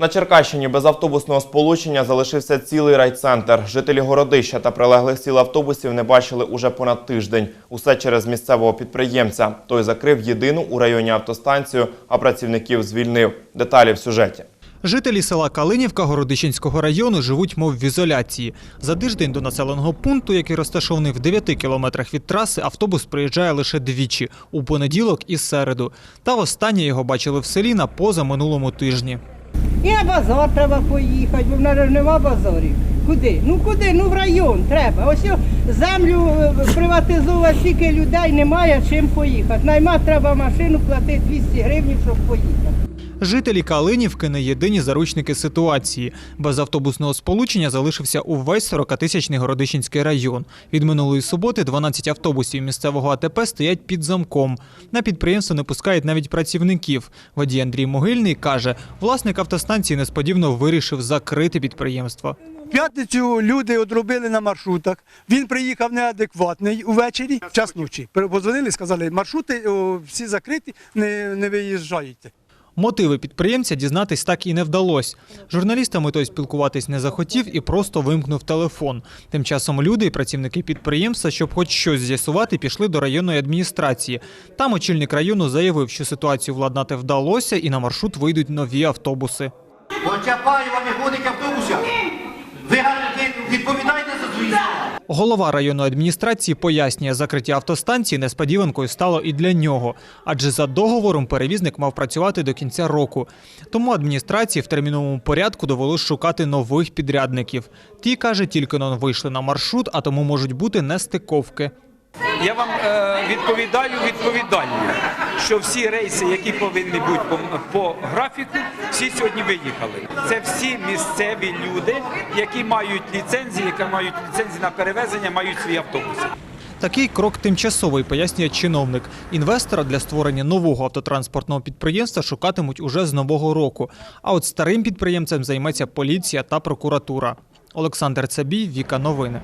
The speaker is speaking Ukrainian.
На Черкащині без автобусного сполучення залишився цілий райцентр. Жителі городища та прилеглих сіл автобусів не бачили уже понад тиждень. Усе через місцевого підприємця. Той закрив єдину у районі автостанцію, а працівників звільнив. Деталі в сюжеті. Жителі села Калинівка Городищенського району живуть, мов в ізоляції. За тиждень до населеного пункту, який розташований в 9 кілометрах від траси, автобус приїжджає лише двічі – у понеділок і середу. Та востаннє його бачили в селі на позаминулому тижні. І на базар треба поїхати, бо в нас ж нема базарів. Куди? Ну куди? Ну в район треба. Ось землю е, приватизувати стільки людей, немає чим поїхати. Наймати треба машину, платити 200 гривень, щоб поїхати. Жителі Калинівки не єдині заручники ситуації. Без автобусного сполучення залишився увесь 40-тисячний Городищенський район. Від минулої суботи 12 автобусів місцевого АТП стоять під замком. На підприємство не пускають навіть працівників. Водій Андрій Могильний каже, власник автостанції несподівано вирішив закрити підприємство. П'ятницю люди одробили на маршрутах. Він приїхав неадекватний увечері, в час ночі. Позвонили, сказали, маршрути всі закриті, не, не виїжджайте. Мотиви підприємця дізнатись так і не вдалося. Журналістами той спілкуватись не захотів і просто вимкнув телефон. Тим часом люди і працівники підприємства, щоб хоч щось з'ясувати, пішли до районної адміністрації. Там очільник району заявив, що ситуацію владнати вдалося і на маршрут вийдуть нові автобуси. Чапаєва не ходить автобуса. Ви Голова районної адміністрації пояснює, закриття автостанції несподіванкою стало і для нього, адже за договором перевізник мав працювати до кінця року. Тому адміністрації в терміновому порядку довелось шукати нових підрядників. Ті каже, тільки но вийшли на маршрут, а тому можуть бути нестиковки. Я вам е, відповідаю відповідально, що всі рейси, які повинні бути по, по графіку, всі сьогодні виїхали. Це всі місцеві люди, які мають ліцензії, які мають ліцензії на перевезення, мають свої автобуси. Такий крок тимчасовий, пояснює чиновник. Інвестора для створення нового автотранспортного підприємства шукатимуть уже з нового року. А от старим підприємцем займеться поліція та прокуратура. Олександр Цабій, Віка Новини.